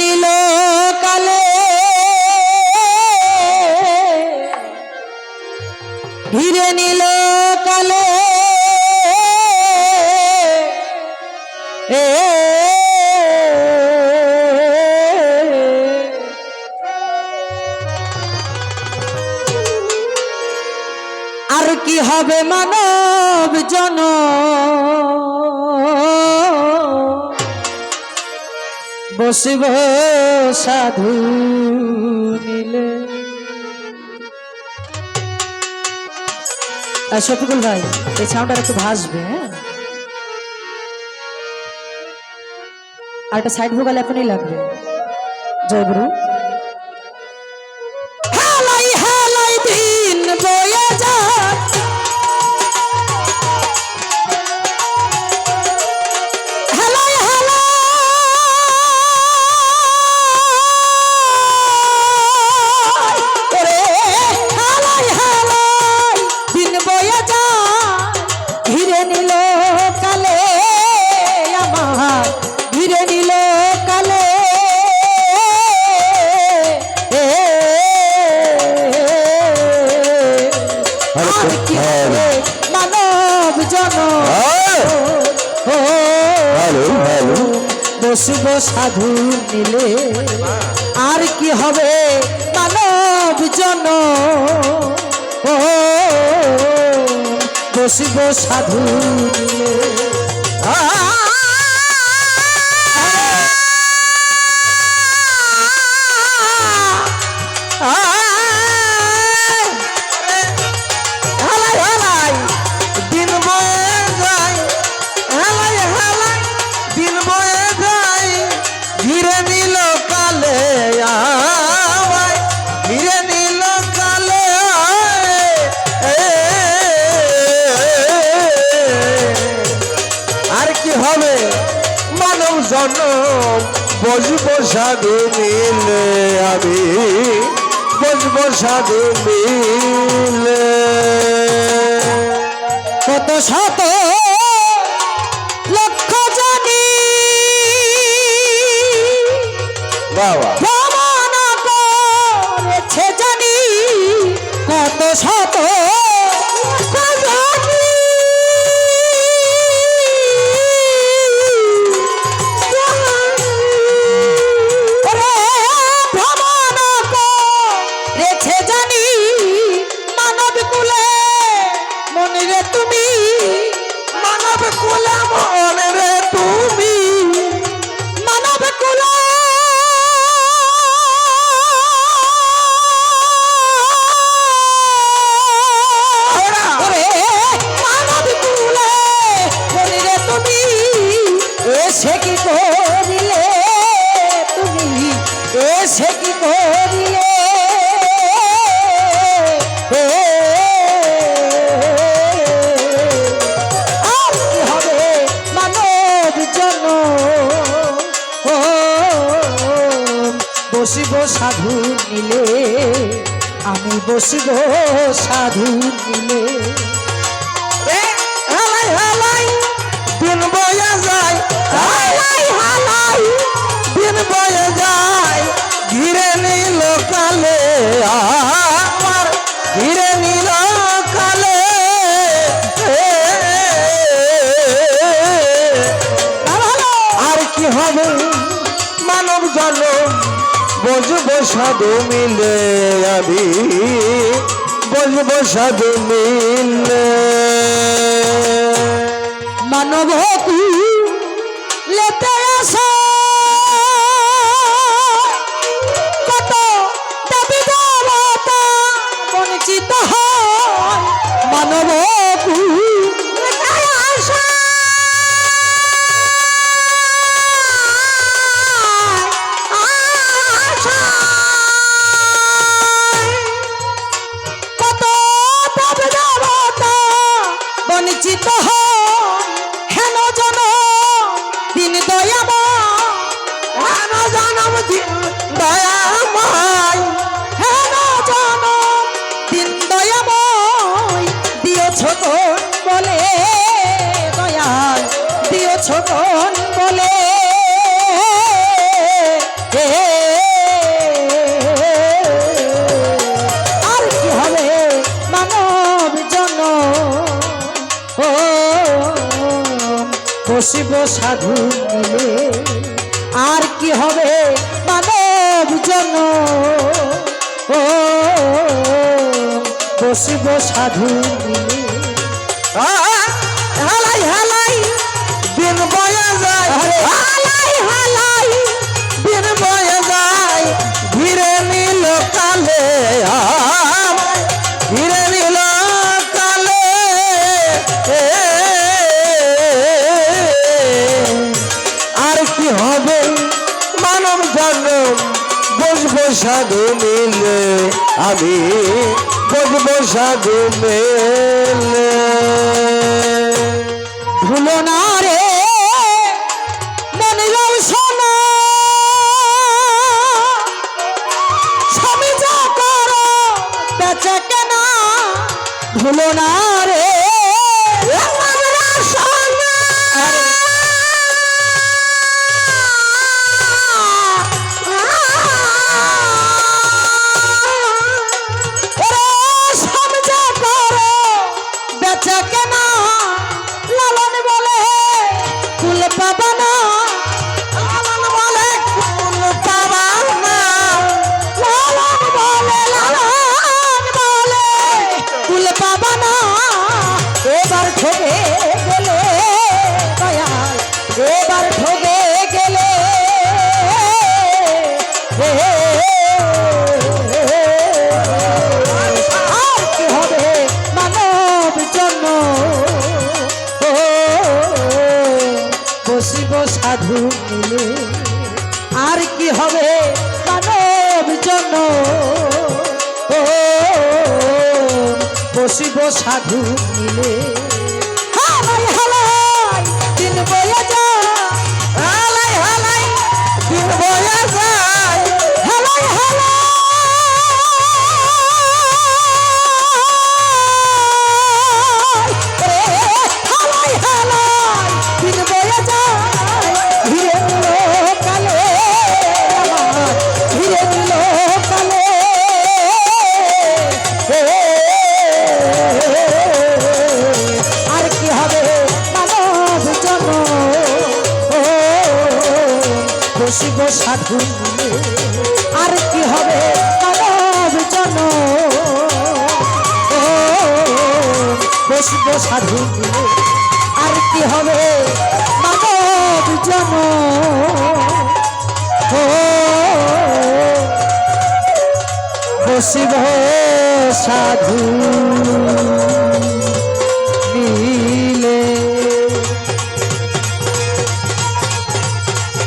নিল কালে। ধীরে নিল কালে। আর কি হবে মানব জন বসিব সাধু আর শফিকুল ভাই, এই সাউন্ডটা একটু ভাসবে হ্যাঁ? আর একটা সাইড ভোগালে এখনই লাগবে। জয়গুরু। হেলাই হ্যালো হ্যালো। বসিব সাধু নিলে আর কি হবে মানব জন? ও বসিব সাধু নিলে হালাই সাধু মিলে আমি বসব সাধু মিলে। কত শত লক্ষ জানি। বাবা। রে তুমি? মানব কুলা মনে রে তুমি? মানব কুল মানব সাধু নিলে আমি বসব সাধু নিলে বসবো সাধু মিলে আমি বসবো সাধু মিলে। মানব জনম দিন। বসিব সাধু মিলে, আমি বসবো সাধু মেলে। ভুলো না রে, মনে যাও শোনা। স্বামী যা করো, বেচা কেনা। ভুলো না সাধু মিলে বসিব সাধু আর কি হবে মানব জন? বসিব সাধু আর কি হবে মানব জন? বসিব সাধু